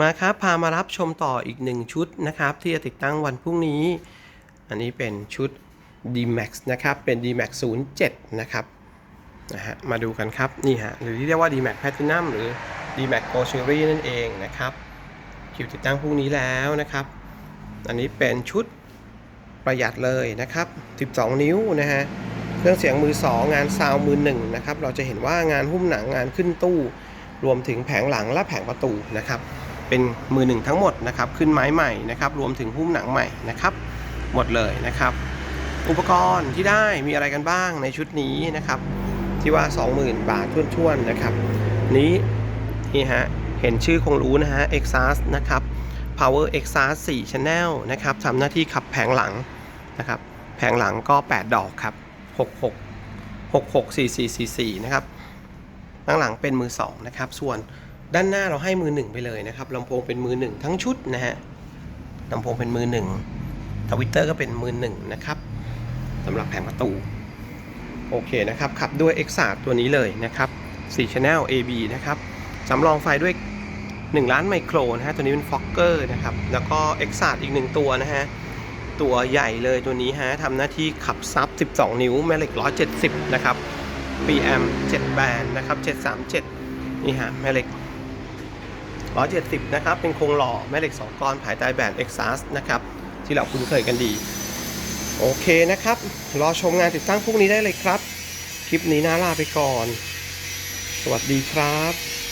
มาครับพามารับชมต่ออีกหนึ่งชุดนะครับ ที่จะติดตั้งวันพรุ่งนี้ อันนี้เป็นชุด D-Max นะครับ เป็น D-Max 07 นะครับนะฮะมาดูกันครับ นี่ฮะ หรือที่เรียกว่า D-Max Platinum หรือ D-Max Go Cherry นั่นเองนะครับคิวติดตั้งพรุ่งนี้แล้วนะครับ อันนี้เป็นชุดประหยัดเลยนะครับ 12 นิ้วนะฮะเครื่องเสียงมือ 2 งานซาวมือ1นะครับเราจะเห็นว่างานหุ้มหนังงานขึ้นตู้ รวมถึงแผงหลังและแผงประตูนะครับ เป็นมือหนึ่งทั้งหมดนะครับ ขึ้นไม้ใหม่นะครับ รวมถึงหุ้มหนังใหม่นะครับ หมดเลยนะครับ อุปกรณ์ที่ได้มีอะไรกันบ้างในชุดนี้นะครับ ที่ว่า 20,000 บาทท้วนๆนะครับ นี้นี่ฮะเห็นชื่อคงรู้นะฮะ Exas นะครับ Power Exas 4 Channel นะครับทำหน้าที่ขับแผงหลังนะครับ แผงหลังก็ 8 ดอกครับ 66 66 4444 นะครับข้างหลังเป็นมือ 2 นะครับ ส่วน ด้านหน้าเราให้มือ1ไปเลยนะครับลำโพงเป็นมือ1ทั้งชุดนะฮะลำโพงเป็นมือ1ทวิตเตอร์ก็เป็นมือ1นะครับสำหรับแผงประตู โอเคนะครับ ขับด้วย x 3ตัวนี้เลยนะครับ4 Channel AB นะครับสำรองไฟด้วย 1 ล้านไมโครนะฮะตัวนี้เป็นฟอกเกอร์นะครับ แล้วก็ x 3อีก 1 ตัวนะฮะ ตัวใหญ่เลยตัวนี้ฮะทำหน้าที่ขับซับ 12 นิ้วแม่เหล็ก 170 นะครับ PM 7 แบนนะครับ 737 นี่ฮะแม่เหล็ก 170 นะครับ เป็นโครงหล่อแม่เหล็ก 2ก้อนภายใต้แบรนด์ Exas นะครับ ที่เราคุ้นเคยกันดี โอเคนะครับ รอชมงานติดตั้งพรุ่งนี้ได้เลยครับ คลิปนี้น่าลาไปก่อน สวัสดีครับ